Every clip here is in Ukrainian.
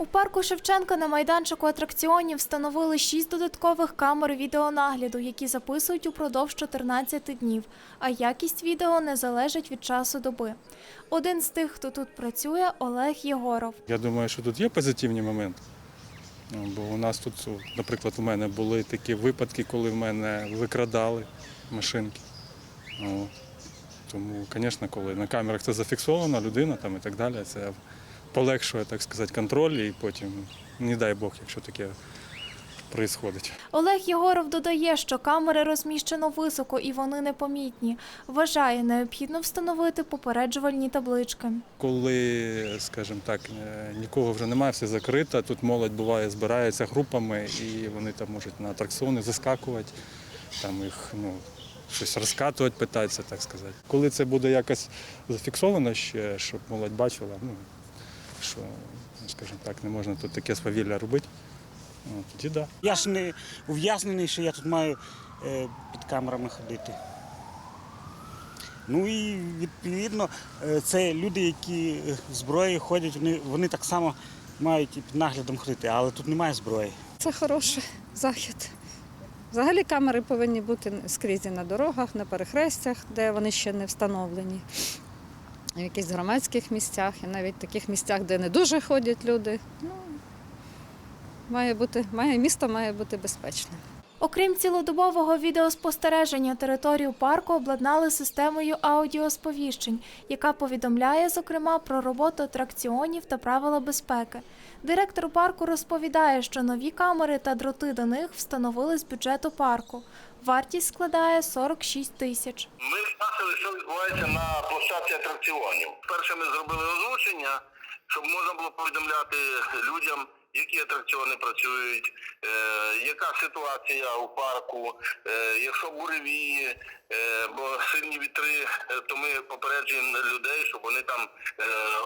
У парку Шевченка на майданчику атракціонів встановили шість додаткових камер відеонагляду, які записують упродовж 14 днів, а якість відео не залежить від часу доби. Один з тих, хто тут працює, Олег Єгоров. Я думаю, що тут є позитивні моменти. Ну, Бо у нас тут, наприклад, у мене були такі випадки, коли в мене викрадали машинки. Тому, звісно, коли на камерах це зафіксовано, людина там і так далі, це полегшує, так сказати, контроль і потім, не дай Бог, якщо таке відбувається. Олег Єгоров додає, що камери розміщено високо і вони непомітні. Вважає, необхідно встановити попереджувальні таблички. Коли, скажімо так, е, нікого вже немає, все закрито, тут молодь буває, збирається групами і вони там можуть на атракціони заскакувати, там їх ну, щось розкатувати, питаються, так сказати. Коли це буде якось зафіксовано ще, щоб молодь бачила, ну, що, скажімо так, не можна тут таке свавілля робити, ну, тоді. Да. Я ж не ув'язнений, що я тут маю е, під камерами ходити. Ну і відповідно, е, це люди, які е, в зброї ходять, вони, вони так само мають і під наглядом ходити, але тут немає зброї. Це хороший захід. Взагалі камери повинні бути скрізь на дорогах, на перехрестях, де вони ще не встановлені. В якихось громадських місцях, і навіть в таких місцях, де не дуже ходять люди. Ну, має бути, має, місто має бути безпечним. Окрім цілодобового відеоспостереження, територію парку обладнали системою аудіосповіщень, яка повідомляє, зокрема, про роботу атракціонів та правила безпеки. Директор парку розповідає, що нові камери та дроти до них встановили з бюджету парку. Вартість складає 46 тисяч. Ми бачили, що відбувається на площадці атракціонів. Перше ми зробили озвучення, щоб можна було повідомляти людям, які атракціони працюють, яка ситуація у парку, е, якщо буревії, е, бо сильні вітри, е, то ми попереджуємо людей, щоб вони там е,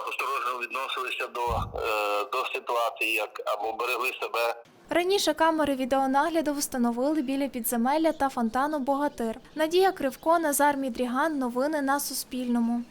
осторожно відносилися до, е, до ситуації, як або берегли себе. Раніше камери відеонагляду встановили біля підземелля та фонтану Богатир. Надія Кривко, Назар Мідріган. Новини на Суспільному.